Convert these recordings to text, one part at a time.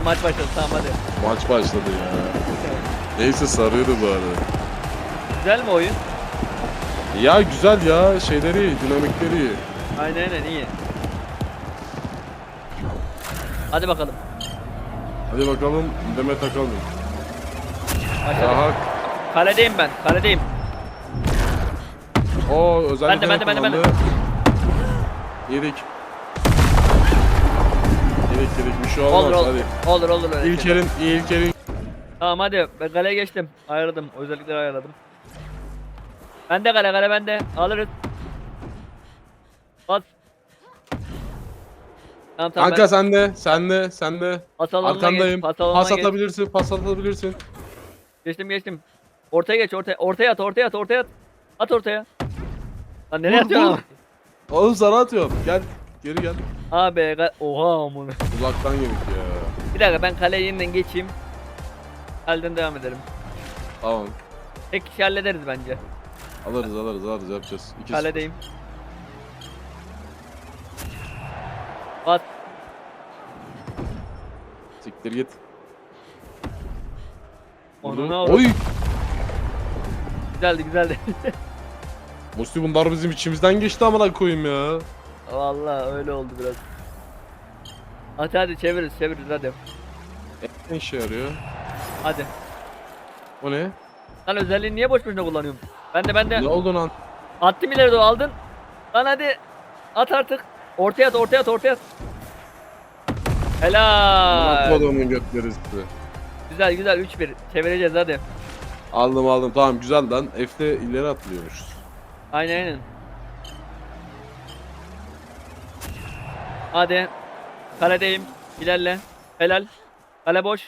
Maç başladı tamam hadi. Maç başladı ya. Neyse sarıyordu bu arada. Güzel mi oyun? Ya güzel ya şeyleri iyi, dinamikleri iyi. Aynen aynen iyi. Hadi bakalım. Hadi bakalım Demet Akalın. Başladı. Daha Kaledeyim ben. Kaledeyim. o özellikle Ben de, ben de, ben de, ben de. Yedik. Yedik bir şey olmaz Olur olur. hadi. Olur olur öyle. şey. İlker'in İlker'in Tamam hadi. Ben kaleye geçtim. Ayarladım. Özellikleri ayarladım. Ben de kale kale ben de. Alırız. Bas. Tamam tamam Kanka sen de sen de sen de Pas alanına arkandayım. geç, pas alanına Pas geç. atabilirsin, pas atabilirsin. Geçtim geçtim. Ortaya geç ortaya. Ortaya at ortaya at ortaya at. At ortaya. Lan nereye Vur, atıyorsun vur. Oğlum sana atıyorum. Gel. Geri gel. Abi ka- oha amına. Uzaktan yedik ya. Bir dakika ben kaleye yeniden geçeyim. Kaleden devam edelim. Tamam. Tek kişi hallederiz bence. Alırız alırız alırız yapacağız. İki Kaledeyim. Bas. Siktir git. Onu ne Oy. Güzeldi güzeldi. Musti bunlar bizim içimizden geçti amına koyayım ya. Vallahi öyle oldu biraz. Hadi hadi çeviririz çeviririz hadi. Ne işe yarıyor? Hadi. O ne? Lan özelliğini niye boş boşuna kullanıyorum? Ben de ben de Ne oldu lan? attım ileri doğru aldın. Lan hadi. At artık. Ortaya at ortaya at ortaya at. Helal. Kodumun götleri sizi. Güzel güzel 3-1. Çevireceğiz hadi. Aldım aldım tamam güzel lan. F'de ileri atlıyormuş. Aynen aynen. Hadi. Kaledeyim. İlerle. Helal. Kale boş.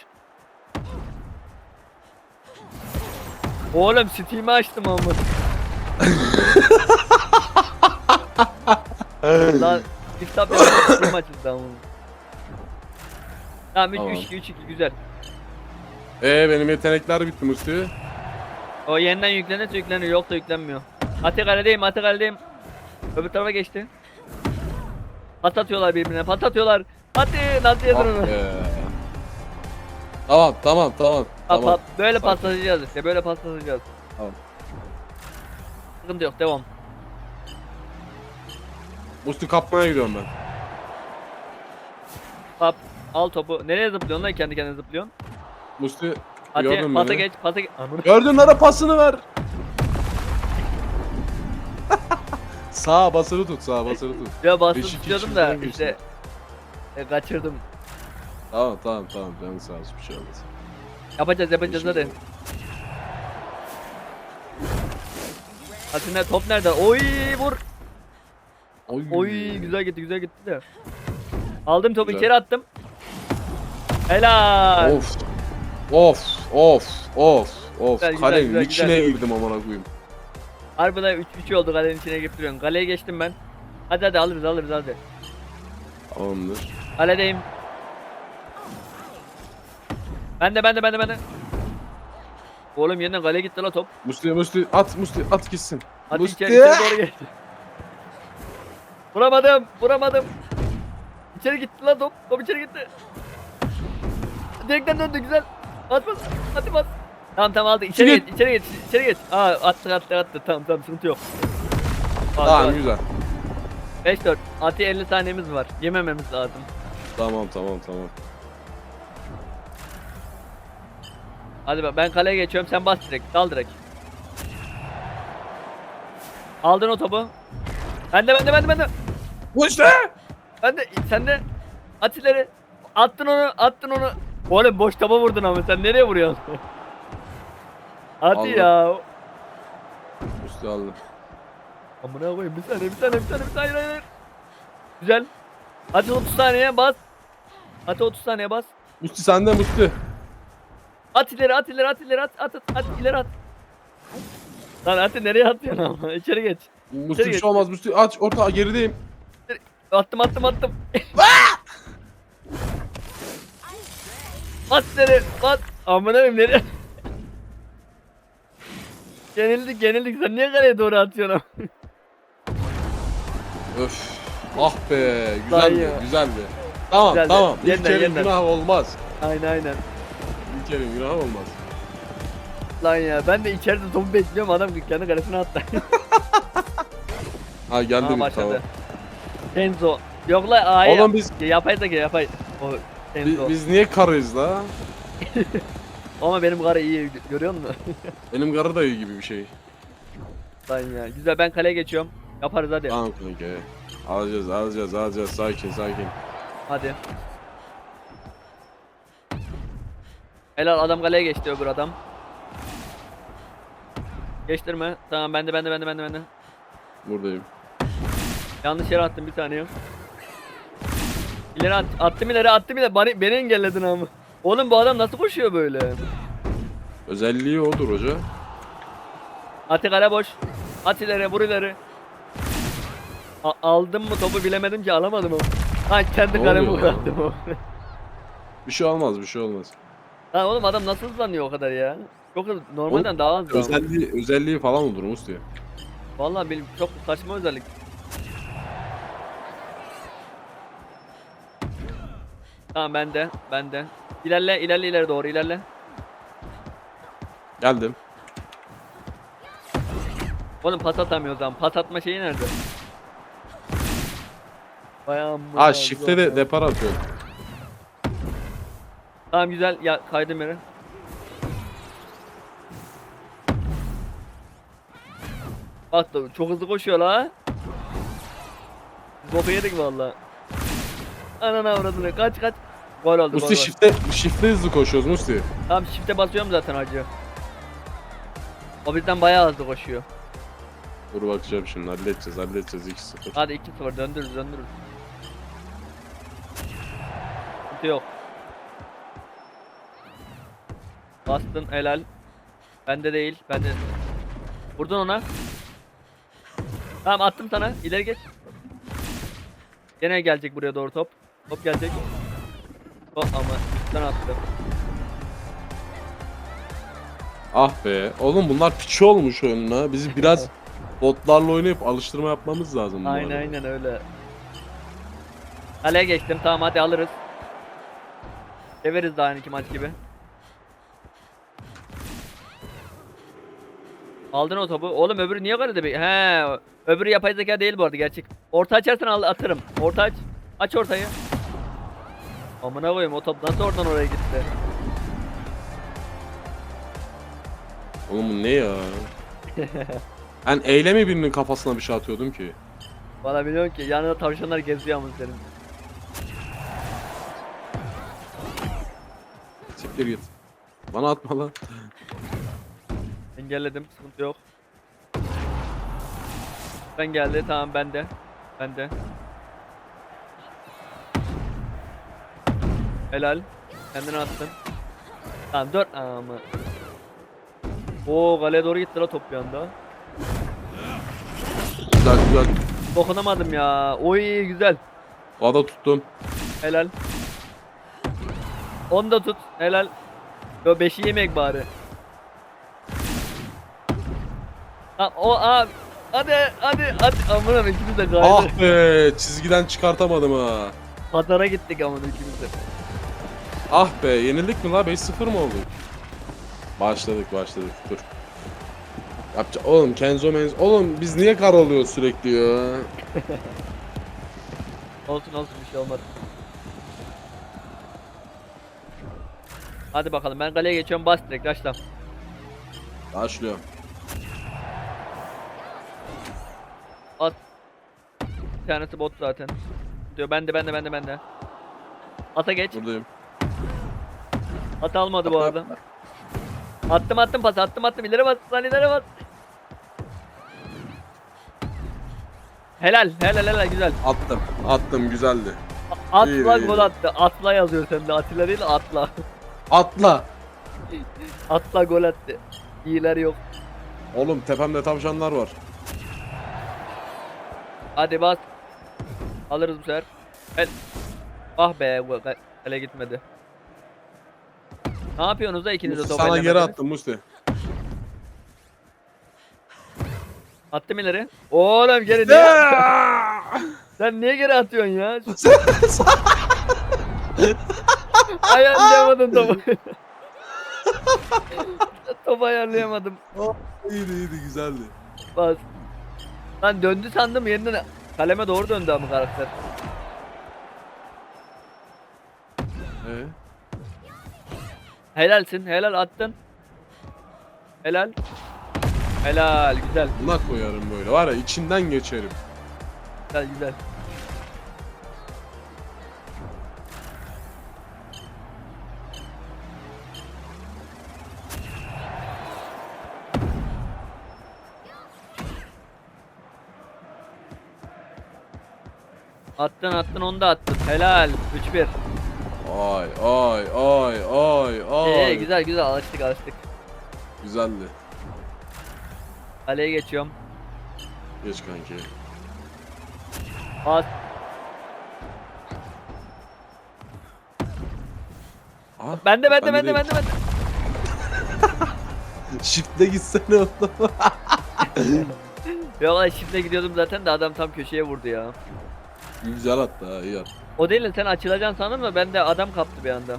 Oğlum Steam'i açtım ama. Lan yapıyorum Steam açıldı ama. Tamam 3 Tamam. 3 2 3 2 güzel. Ee benim yetenekler bitti Musti. O yeniden yüklenirse yükleniyor yok da yüklenmiyor. Ate kaledeyim ate kaledeyim. Öbür tarafa geçti. Pat atıyorlar birbirine pat atıyorlar. Hadi nasıl yedin onu? Tamam tamam tamam. Ha, tamam. pat- böyle Sakin. paslaşacağız işte böyle paslaşacağız. Tamam. Sıkıntı yok devam. Musti kapmaya gidiyorum ben. Hop al topu. Nereye zıplıyorsun lan kendi kendine zıplıyorsun? Musti Hadi gördün pata beni. geç pata geç. Gördün ara pasını ver. Sağa basılı tut sağa basılı tut. Ya bastım Beşik tutuyordum da içinden işte e, kaçırdım. Tamam tamam tamam canın sağ olsun bir şey olmaz. Yapacağız yapacağız hadi. Beşik- Hadi ne top nerede? Oy vur. Oy. Oy güzel gitti güzel gitti de. Aldım topu Güzel. içeri attım. Helal. Of. Of of of of. Güzel, güzel, Kalenin güzel, içine güzel. girdim amına koyayım. Harbiden 3 3 oldu kalenin içine girip duruyorsun. Kaleye geçtim ben. Hadi hadi alırız alırız hadi. Tamamdır. Kaledeyim. Ben de ben de ben de ben de. Oğlum yeniden kaleye gitti la top. Musti Musti at Musti at gitsin. Hadi Musti. içeri, içeri doğru geçti. Vuramadım, vuramadım. İçeri gitti lan top. Top içeri gitti. Direkten döndü güzel. Bas bas. Hadi bas. Tamam tamam aldı. İçeri Şimdi- geç, içeri geç, içeri geç. Aa attı attı attı. Tamam tamam sıkıntı yok. Tamam güzel. 5-4. Ati 50 saniyemiz var. Yemememiz lazım. Tamam tamam tamam. Hadi bak ben kaleye geçiyorum sen bas direkt. Dal direkt. Aldın o topu. Ben de ben de ben de ben de. Musti. Ben de sen de at ileri. Attın onu attın onu. Oğlum boş topa vurdun ama sen nereye vuruyorsun? Hadi Aldım. ya. Musti aldı. Amına koyayım bir saniye bir saniye bir saniye bir saniye hayır, hayır. Güzel. Hadi 30 saniye bas. Hadi 30 saniye bas. Musti sende Musti. At ileri at ileri at ileri at at at, at ileri at. Lan Ati nereye atıyorsun ama içeri geç. Musti bir geç. şey olmaz Musti aç orta gerideyim. Attım attım attım. At nereye? At. Amına koyayım nereye? Yenildik yenildik sen niye kaleye doğru atıyorsun? Öf. Ah be güzeldi güzeldi. Tamam Güzeldi. tamam. Yeniden, İlk kere yeniden. günah olmaz. Aynen aynen. İlker'in günahı olmaz. Lan ya ben de içeride topu bekliyorum adam kendi kalesine attı. Ha geldi mi? başladı. Tamam. Kenzo. Yok la A'ya Oğlum biz, yapay da yapay. O Kenzo. biz, biz niye karıyız la? Ama benim karı iyi görüyor musun? Benim karı da iyi gibi bir şey. Lan ya. Güzel ben kaleye geçiyorum. Yaparız hadi. Tamam kanka. Alacağız alacağız alacağız sakin sakin. Hadi. Helal adam kaleye geçti öbür adam. Geçtirme. Tamam bende bende bende bende bende. Buradayım. Yanlış yere attım bir saniye. İleri at, attım ileri attım ileri beni, beni engelledin ama. Oğlum bu adam nasıl koşuyor böyle? Özelliği odur hoca. Atı kale boş. At ileri vur ileri. A- aldım mı topu bilemedim ki alamadım ama. Ha kendi Ne kalemi oluyor lan? Bir şey olmaz bir şey olmaz. Lan oğlum adam nasıl hızlanıyor o kadar ya? Çok hızlı. Normalden daha hızlı. ama. Özelliği, özelliği falan olur Musti. Vallahi benim çok saçma özellik. Tamam bende, bende. İlerle, ilerle ileri doğru ilerle. Geldim. Oğlum pas atamıyoruz ama pas atma şeyi nerede? Amma Ha Allah shift'te de depar atıyor. Tamam güzel ya kaydım yere. Bak da çok hızlı koşuyor la. Boku yedik valla. Anana avradını kaç kaç. Gol oldu gol Musti shift'te, shift'te hızlı koşuyoruz Musti. Tamam shift'e basıyorum zaten hacı. O bizden bayağı hızlı koşuyor. Dur bakacağım şimdi halledeceğiz halledeceğiz 2-0. Hadi 2-0 döndürürüz döndürürüz. Sıkıntı yok. Bastın helal. Bende değil. Bende. Vurdun ona. Tamam attım sana. İleri geç. Gene gelecek buraya doğru top. Top gelecek. Ama üstten attım. Ah be. Oğlum bunlar piçi olmuş önüne. Bizi biraz botlarla oynayıp alıştırma yapmamız lazım. bunlara. Aynen aynen öyle. Kaleye geçtim. Tamam hadi alırız. Severiz daha iki maç gibi. Aldın o topu. Oğlum öbürü niye kalede bir? He, öbürü yapay zeka değil bu arada gerçek. Orta açarsan al atarım. Orta aç. Aç ortayı. Amına koyayım o top nasıl oradan oraya gitti? Oğlum bu ne ya? ben eylemi birinin kafasına bir şey atıyordum ki. Bana biliyorsun ki yanında tavşanlar geziyor ama senin. Siktir git. Bana atma lan. Engelledim sıkıntı yok. Ben geldi tamam bende. Bende. Helal. Kendini attın. Tamam dört ama. Oo kaleye doğru gitti la top bir anda. Güzel güzel. Dokunamadım ya. Oy güzel. Ada tuttum. Helal. Onu da tut. Helal. Yo beşi yemek bari. Ha, o abi. Hadi hadi hadi. Amına ikimiz de kaydı. Ah be çizgiden çıkartamadım ha. Pazara gittik amına ikimiz de. Ah be yenildik mi la 5-0 mı olduk? Başladık başladık dur. Yapça oğlum Kenzo Menzo oğlum biz niye karalıyoruz sürekli ya? Olsun olsun bir şey olmaz. Hadi bakalım ben kaleye geçiyorum bas direkt başla. Başlıyor. At. Bir tanesi bot zaten. Diyor bende bende bende bende. Ata geç. Buradayım. At almadı bu arada. Attım attım pas attım attım ileri bas lan ileri bas. Helal helal helal güzel. Attım. Attım güzeldi. Atla İyi, iyi. gol attı. Atla yazıyor sende. Atilla değil atla. Atla. atla gol attı. İyiler yok. Oğlum tepemde tavşanlar var. Hadi bas. Alırız bu sefer. El. Ah be bu ka- kale gitmedi. Ne yapıyorsunuz da ikiniz de top sana geri ellemediniz? attım Musti. Attım ileri. Oğlum geri niye? Sen niye geri atıyorsun ya? ayarlayamadım topu. topu ayarlayamadım. iyiydi iyiydi güzeldi. Bas. Lan döndü sandım yeniden kaleme doğru döndü ama karakter. Ee? Helalsin helal attın. Helal. Helal güzel Buna koyarım böyle var ya içinden geçerim. güzel güzel. Attın attın onu da attın. Helal. 3-1. Ay ay ay ay ay. Ee, güzel güzel alıştık alıştık. Güzeldi. Kaleye geçiyorum. Geç kanki. Pas. Aha. Bende bende Bende bende bende. Shift'le gitsene oğlum. Yok lan şimdi gidiyordum zaten de adam tam köşeye vurdu ya. Güzel attı ha iyi attı. O değil de sen açılacaksın sandım da ben de adam kaptı bir anda.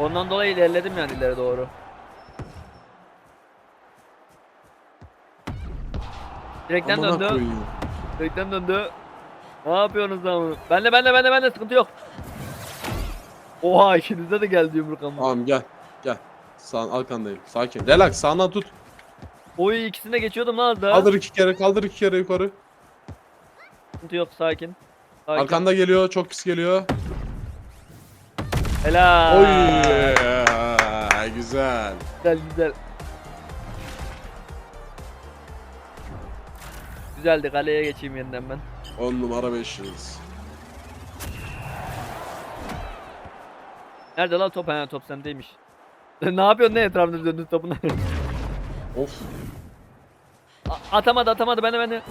Ondan dolayı ilerledim yani ileri doğru. Direkten Amına döndü. koyayım. Direkten döndü. Ne yapıyorsunuz lan? Bende bende bende bende sıkıntı yok. Oha ikinizde de geldi yumruk ama. Tamam gel. Gel. Sağ arkandayım. Sakin. Relax sağına tut. Oy ikisine geçiyordum lan az daha. Kaldır iki kere kaldır iki kere yukarı. Sıkıntı yok sakin. sakin. Arkanda geliyor çok pis geliyor. Helal. Oy. Güzel. Güzel güzel. Güzeldi kaleye geçeyim yeniden ben. 10 numara 5 yıldız. Nerede lan top? Ha top sendeymiş. ne yapıyorsun ne etrafında döndün topuna? Of. A- atamadı atamadı bende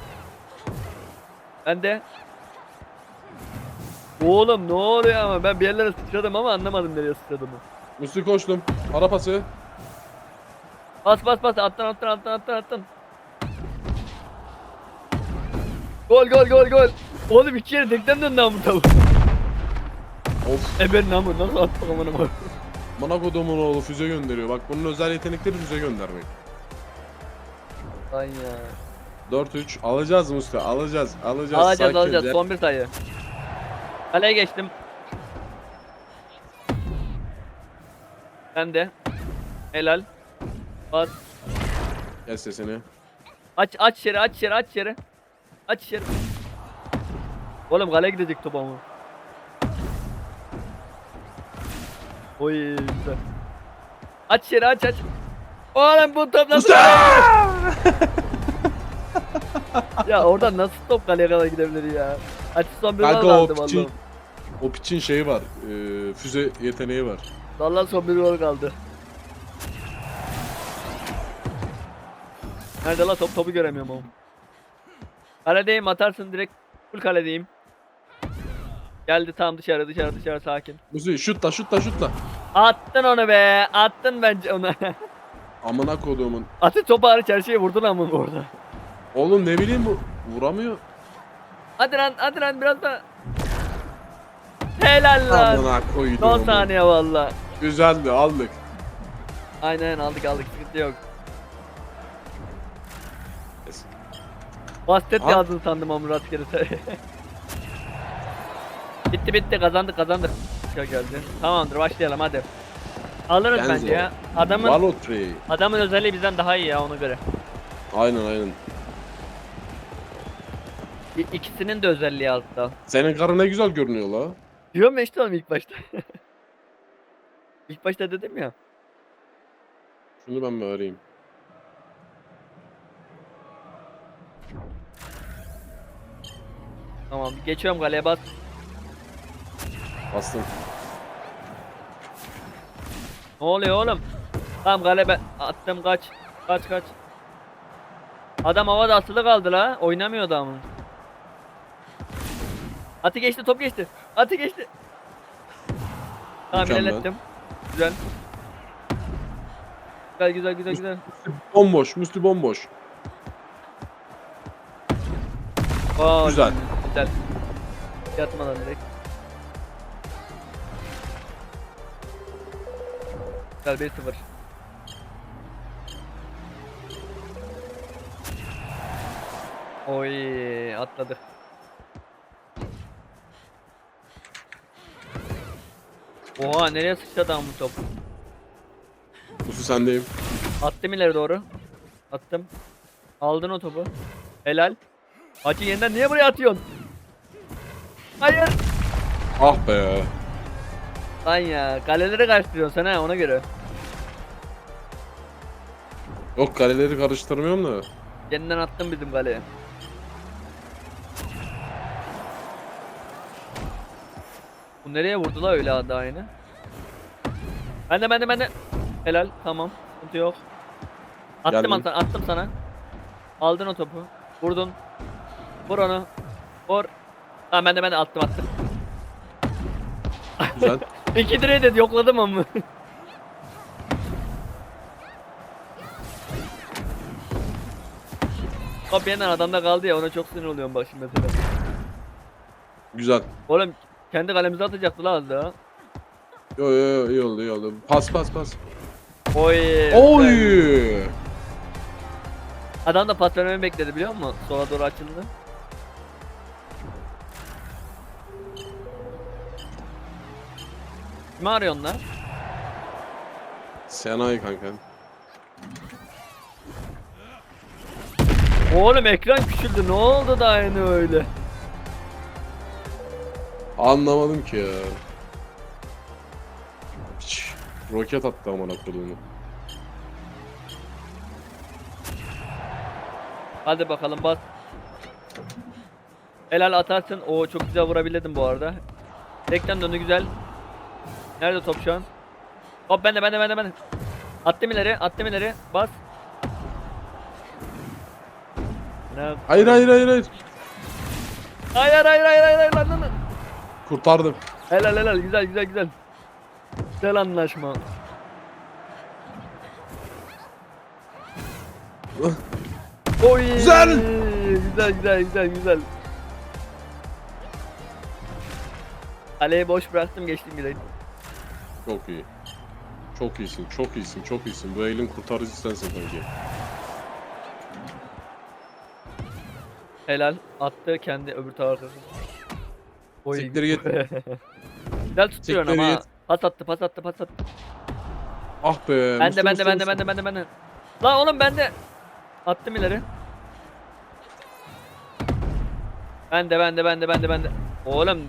bende. Bende. Oğlum ne oluyor ama ben bir yerlere sıçradım ama anlamadım nereye sıçradığımı. Müslü koştum. Ara pası. Bas bas bas attın attın attın attın attın. Gol gol gol gol. Oğlum iki yere tekten döndü ama tavuk. Of. E ben namı nasıl attık amına koyayım. Monaco'domun oğlu füze gönderiyor. Bak bunun özel yetenekleri füze göndermek. Lan ya. 4-3 alacağız Muska alacağız alacağız. Alacağız Sakin, alacağız gel. son bir sayı. Kaleye geçtim. Ben de. Helal. Bas. Kes sesini. Aç aç yeri aç yeri aç yeri. Aç yeri. Oğlum kaleye gidecek top ama. Oy güzel. Aç yeri aç aç. Oğlum bu top nasıl? ya oradan nasıl top kaleye kadar gidebilir ya? Aç son bir Kanka gol o kaldı piçin, vallahi. o piçin şeyi var. E, füze yeteneği var. Vallahi son bir gol kaldı. Nerede la top topu göremiyorum oğlum. Kaledeyim atarsın direkt full kaledeyim. Geldi tam dışarı dışarı dışarı sakin. Musi şutla şutla şutla. Attın onu be attın bence onu. Amına koduğumun. Atı topu hariç her şeyi vurdun ama orada. Oğlum ne bileyim bu vuramıyor. Hadi lan hadi lan biraz daha. Helal lan. Amına koydum. Saniye valla. Güzeldi aldık. Aynen aldık aldık sıkıntı yok. Kes. Basket Ha? yazdın sandım ama rastgele. bitti bitti kazandık kazandık. Çok geldi. Tamamdır başlayalım hadi. Alırız Genzo. bence ya. Adamın Valotri. adamın özelliği bizden daha iyi ya ona göre. Aynen aynen. İ- ikisinin de özelliği altta. Senin karı ne güzel görünüyor la. Diyorum ya işte oğlum ilk başta. ilk başta dedim ya. Şunu ben mi arayayım? Tamam geçiyorum kaleye bas. Bastım. Ne oluyor oğlum? Tamam kale ben attım kaç. Kaç kaç. Adam havada asılı kaldı la. Oynamıyor adamın. Atı geçti top geçti. Atı geçti. Tamam Mükemmel. ilerlettim. Güzel. Güzel güzel güzel güzel. Bomboş. Müslü bomboş. Aa, Güzel. Güzel. Yatmadan direkt. Güzel 1-0. Oy atladık. Oha nereye sıçtı adam bu top? Kusu sendeyim. Attım ileri doğru. Attım. Aldın o topu. Helal. Hacı yeniden niye buraya atıyorsun? Hayır. Ah be. Lan ya kaleleri karıştırıyorsun sen ha ona göre. Yok kaleleri karıştırmıyorum da. Yeniden attım bizim kaleye. Bu nereye vurdu la öyle adı aynı? Ben de ben de ben de. Helal tamam. Sıkıntı yok. Attım Geldim. attım sana. Aldın o topu. Vurdun. Vur onu. Vur. Tamam ben de ben de attım attım. Güzel. İki direği de yokladım ama. Top yeniden adamda kaldı ya ona çok sinir oluyorum bak şimdi mesela. Güzel. Oğlum kendi kalemize atacaktı la az daha. Yo yo yo iyi oldu iyi oldu. Pas pas pas. Oy. Oy. Adam da pas vermemi bekledi biliyor musun? Sola doğru açıldı. Kimi arıyorsun lan? Senay kanka. Oğlum ekran küçüldü ne oldu da aynı öyle? Anlamadım ki ya. Hiç. Roket attı amına koduğunu. Hadi bakalım bas. Helal atarsın. Oo çok güzel vurabilirdim bu arada. Tekten döndü güzel. Nerede top şu an? Hop bende bende bende bende. Attım ileri attım ileri. Bas. Ne? Hayır hayır hayır hayır. Hayır hayır hayır hayır hayır lan. Kurtardım. Helal helal güzel güzel güzel. Güzel anlaşma. Oy. Güzel. Güzel güzel güzel güzel. Kaleyi boş bıraktım geçtim bile. Çok iyi. Çok iyisin, çok iyisin, çok iyisin. Bu elin kurtarıcı sensin kanki. Helal attı kendi öbür tarafa. Oy. Siktir git. Güzel tutuyorsun Siktir ama. git. Pas attı pas attı pas attı. Ah be. Ben de ben de Mustafa, ben de ben de ben de ben de. Lan oğlum ben de. Attım ileri. Ben de ben de ben de ben de ben de. Oğlum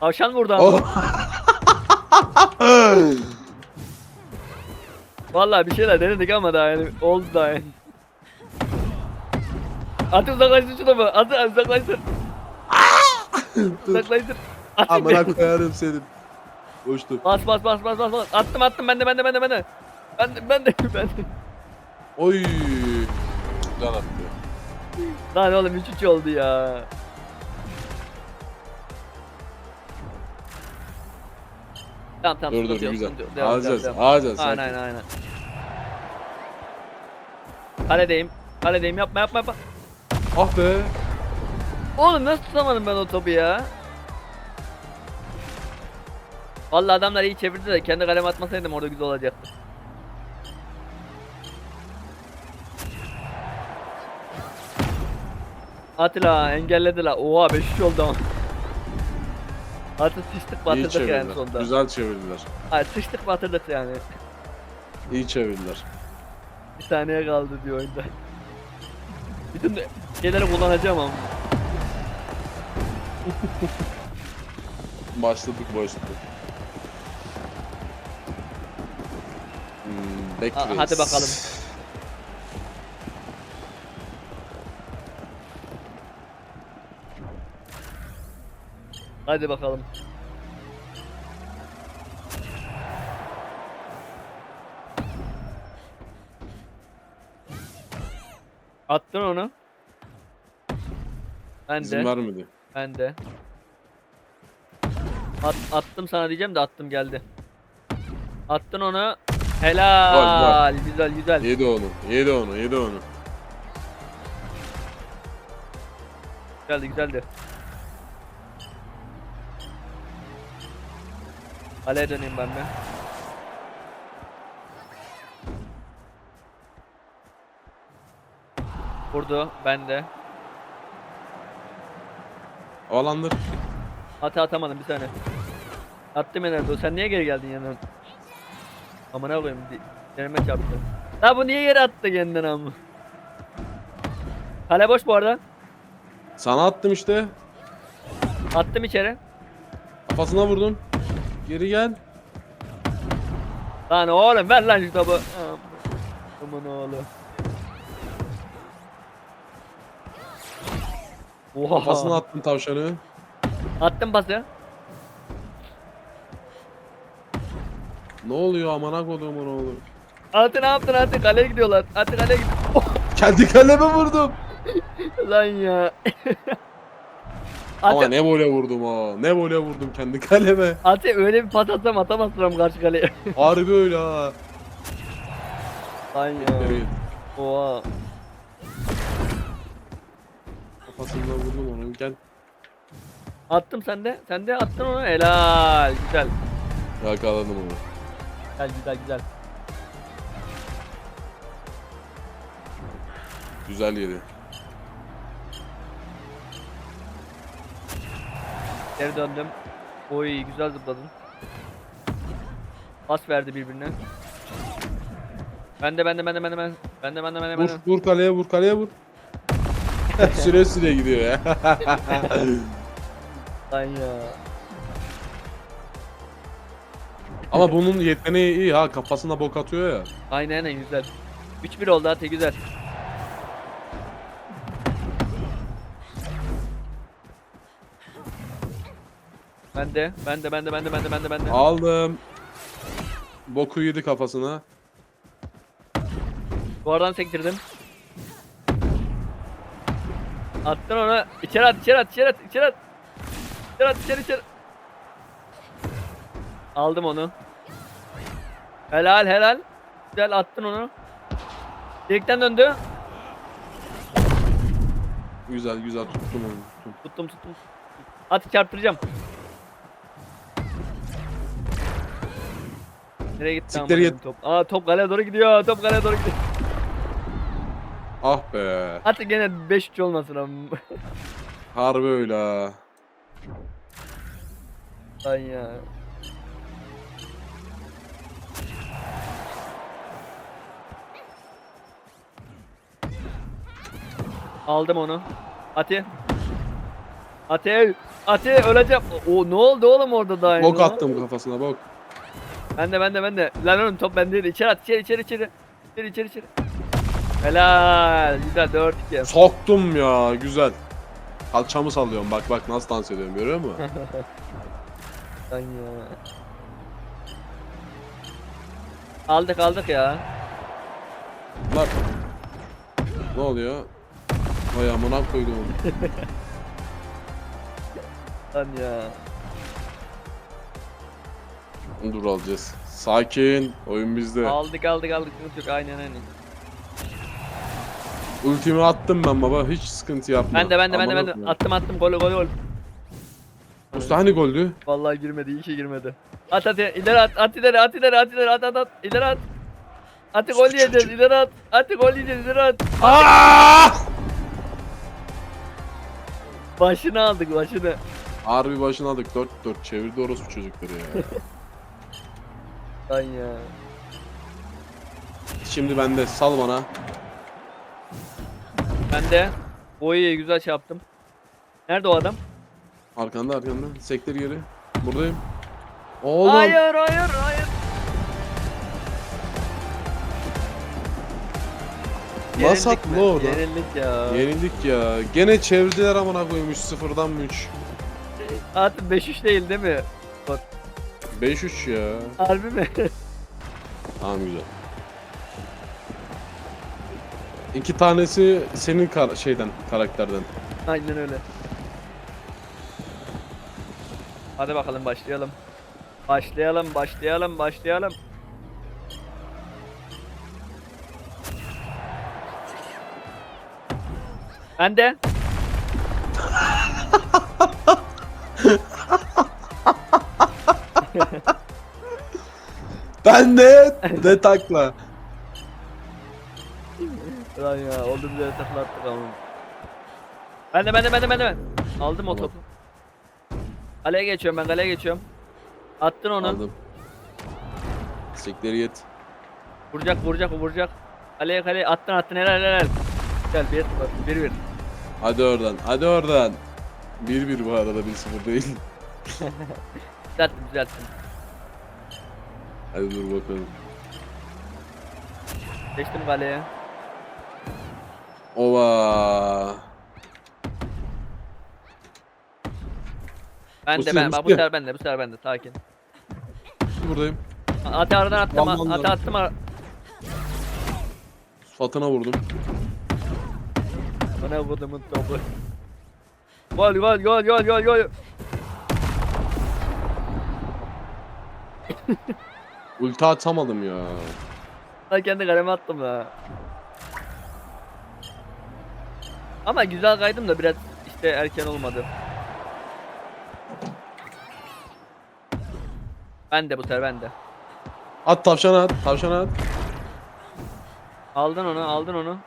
tavşan vurdu ama. Vallahi bir şeyler denedik ama daha yani oldu daha yani. Atı uzaklaştır şunu mu? Atı uzaklaştır. Uzaklaştır. Atı Amına koyarım senin. Boştu. Bas bas bas bas bas bas. Attım attım ben de ben de ben de ben de. Ben de ben de ben de. Oy. Güzel attı. Lan oğlum 3-3 oldu ya. Tamam tamam. Dur dur sıkıntı yok, güzel. sıkıntı yok. Devam, Alacağız, devam, devam. alacağız. Aynen sakin. aynen aynen. Kaledeyim. Kaledeyim yapma yapma yapma. Ah be. Oğlum nasıl tutamadım ben o topu ya? Vallahi adamlar iyi çevirdi de kendi kaleme atmasaydım orada güzel olacaktı. Atilla engelledi la. Oha 5-3 oldu ama. Artık sıçtık İyi batırdık yani çevirdiler. sonunda. Güzel çevirdiler. Hayır sıçtık batırdık yani. İyi çevirdiler. Bir saniye kaldı diyor oyunda. Bütün şeyleri kullanacağım ama. Başladık başladık. Hmm, back Ha- race. hadi bakalım. Hadi bakalım. Attın onu. Ben İzin de. vermedi. Ben de. At, attım sana diyeceğim de attım geldi. Attın onu. Helal. Gol, gol. Güzel güzel. Yedi onu. Yedi onu. Yedi onu. Güzeldi güzeldi. Kaleye döneyim ben de. Vurdu. Ben de. Havalandır. Hata atamadım bir saniye. Attım enerji. Sen niye geri geldin yanına? Amına koyayım. Deneme çarptı. La bu niye yere attı kendini ama? Kale boş bu arada. Sana attım işte. Attım içeri. Kafasına vurdum. Geri gel. Lan oğlum ver lan şu topu. Aman oğlum. Oha. Kafasına attım tavşanı. Attım pası. Ne oluyor amına koduğumun oğlu. Atı ne yaptın Atı kaleye gidiyorlar. Atı kaleye gidiyor. Kendi kaleme vurdum. lan ya. Ama Atı, ne vole vurdum ha. Ne vole vurdum kendi kaleme. Atı öyle bir pas atsam atamazsın ama karşı kaleye. Harbi öyle ha. lan ya. Evet. Oha. Kafasından vurdum onu gel. Attım sende. Sende attın onu. Helal. Güzel. Yakaladım onu. Güzel güzel güzel. Güzel yedi. Geri döndüm. Oy güzel zıpladın. Pas verdi birbirine. Ben de ben de ben de ben de ben de ben de ben de ben de. Vur, vur kaleye vur kaleye vur. süre süre gidiyor ya. Lan ya. Ama bunun yeteneği iyi ha kafasına bok atıyor ya. Aynen aynen güzel. 3-1 oldu hadi güzel. Ben de, ben de, ben de, ben de, ben de, ben de, ben de. Aldım. Boku yedi kafasına. Bu aradan sektirdim. Attın onu. İçeri at, içeri at, içeri at, içeri at. İçeri at, içeri, içeri. Aldım onu. Helal, helal. Güzel attın onu. Direkten döndü. Güzel güzel tuttum onu. Tuttum. Tuttum, tuttum. At çarptıracağım. Nereye gitti? Siktir git. Top. Aa top kaleye doğru gidiyor. Top kaleye doğru gidiyor. Ah be. Hatta gene 5-3 olmasın ama. Harbi öyle ha. Ay ya. Aldım onu. Ati. Ati. Ati öleceğim. O ne oldu oğlum orada daha Bok attım kafasına bok. Ben de ben de ben de. Lan oğlum top bende değil. İçeri at içeri içeri içeri. İçeri içeri içeri. Helal. Güzel 4-2. Soktum ya güzel. Kalçamı sallıyorum bak bak nasıl dans ediyorum görüyor musun? Lan ya. Aldık aldık ya. Bunlar ne oluyor? Vay amına koydum. Lan ya. Dur alacağız. Sakin. Oyun bizde. Aldık aldık aldık. Yok aynen aynen. Ultimi attım ben baba. Hiç sıkıntı yapma. Ben de ben de ben de ben de. Attım attım gol gol gol. Usta hani goldü? Vallahi girmedi iyi ki girmedi. At at ileri at at ileri at ileri at ileri at at at ileri at. Atı gol yiyeceğiz ileri at. Atı gol yiyeceğiz ileri at. Aaaa! Başını aldık başını. Harbi başına aldık 4 4 çevirdi orospu çocukları ya. Lan ya. Şimdi bende sal bana. Ben de. Oy güzel şey yaptım. Nerede o adam? Arkanda arkanda. Sektir geri. Buradayım. Oğlum. Hayır hayır hayır. Nasıl Yenildik mi? orada? Yenildik ya. Yenildik ya. Gene çevirdiler amına koymuş sıfırdan mı 3? Atı 5-3 değil değil mi? 5-3 ya. Harbi mi? Tamam güzel. İki tanesi senin kar şeyden karakterden. Aynen öyle. Hadi bakalım başlayalım. Başlayalım, başlayalım, başlayalım. Ben de. Ben de de takla. Lan ya oldu bir takla attık ama. Ben de ben de ben de ben de ben. Aldım o topu. Kaleye geçiyorum ben kaleye geçiyorum. Attın onu. Aldım. Sikleri yet. Vuracak vuracak vuracak. Kaleye kaleye attın attın helal helal. Gel bir bir bir. Hadi oradan. Hadi oradan. 1-1 bu arada 1-0 değil. Düzelttim düzelttim. Hadi dur bakalım. Geçtim kaleye. Ova. Ben de ben bu sefer ben de bu sefer ben de sakin. Buradayım. Ati aradan attım ati lan. attım ara- Fatına vurdum. Bana vurdumun topu. Gol gol gol gol gol gol. Ulti atamadım ya. Ben kendi kaleme attım ya. Ama güzel kaydım da biraz işte erken olmadı. Ben de bu sefer ben de. At tavşana at. Tavşana at. Aldın onu aldın onu.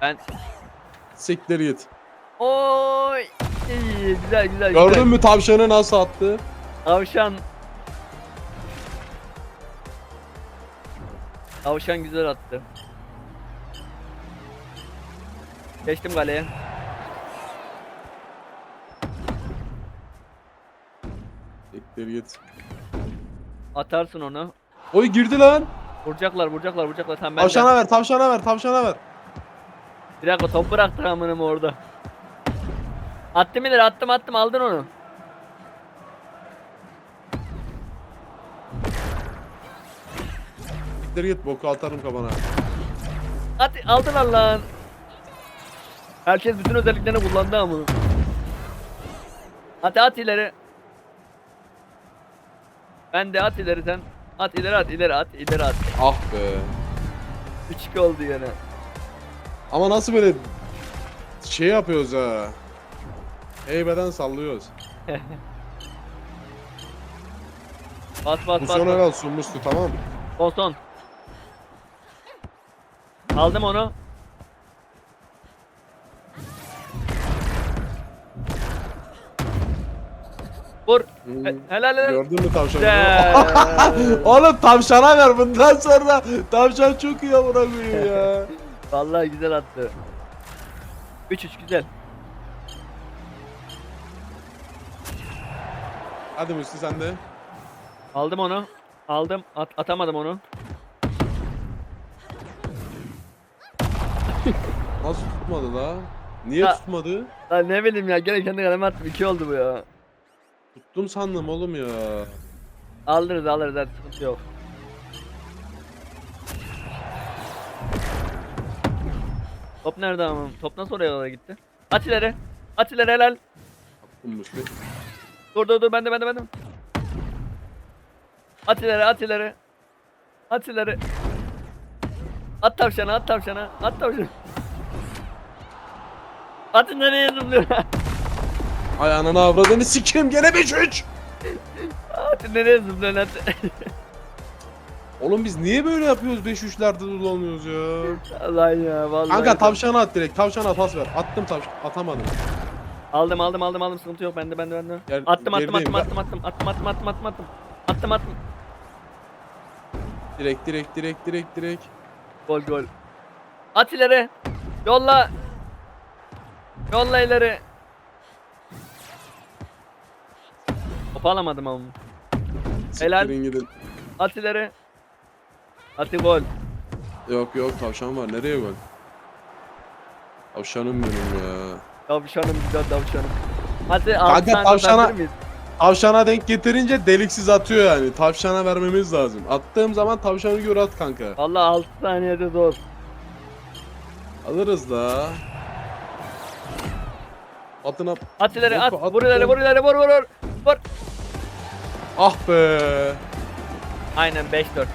Ben Sikleri yet. Oy iyi güzel güzel Gördün güzel. mü tavşanı nasıl attı? Tavşan. Tavşan güzel attı. Geçtim kaleye. Sikleri yet. Atarsın onu. Oy girdi lan. Vuracaklar vuracaklar vuracaklar. Sen ben Tavşana ver, tavşana ver, tavşana ver. Bir dakika top bıraktı amınım orada. Attım ileri attım attım aldın onu. Sikleri git boku atarım kafana. At aldılar lan. Herkes bütün özelliklerini kullandı ama. At at ileri. Ben de at ileri sen. At ileri at ileri at ileri at. Ah be. 3-2 oldu yine. Ama nasıl böyle şey yapıyoruz ha. Heybeden sallıyoruz. Bas bas Bu bas. son bas. sunmuştu tamam. Son son. Aldım onu. Vur. Hmm. He- helal helal. Gördün mü tavşanı? Güzel. Oğlum tavşana ver bundan sonra. Tavşan çok iyi amına koyayım ya. Vallahi güzel attı. 3-3 güzel. Hadi Müslü sen de. Aldım onu. Aldım. At atamadım onu. Nasıl tutmadı la? Niye Ya- tutmadı? Lan ne bileyim ya gene kendi kaleme attım. 2 oldu bu ya. Tuttum sandım oğlum ya. Alırız alırız hadi sıkıntı yok. Top nerede ama? Top nasıl oraya doğru gitti? At ileri. At ileri helal. Attım Müslü. Dur dur dur bende bende bende. At ileri at ileri. At ileri. At tavşana at tavşana at tavşana. Atın nereye zıplıyor? Ay ananı avradını sikeyim gene 5-3. Atın nereye zıplıyor at. Oğlum biz niye böyle yapıyoruz 5-3'lerde dolanıyoruz ya? Allah ya vallahi. Kanka tavşana at direkt. Tavşana pas ver. Attım tavşan. Atamadım. Aldım aldım aldım aldım sıkıntı yok bende bende bende. Gel- attım attım attım ben. attım attım attım attım attım attım attım. Attım attım. Direkt direkt direkt direkt direkt. Gol gol. At ileri. Yolla. Yolla ileri. Topu alamadım ama. Helal. Siktirin gidin. At ileri. Atı gol. Yok yok tavşan var. Nereye gol? Tavşanım benim ya. Tavşanım güzel tavşanım. Hadi altı tane tavşana- miyiz? Tavşana denk getirince deliksiz atıyor yani. Tavşana vermemiz lazım. Attığım zaman tavşanı gör at kanka. Vallahi 6 saniyede zor. Alırız da. Atına. At ileri at. Vur ileri attım. vur ileri vur vur vur. Vur. Ah be. Aynen 5-4.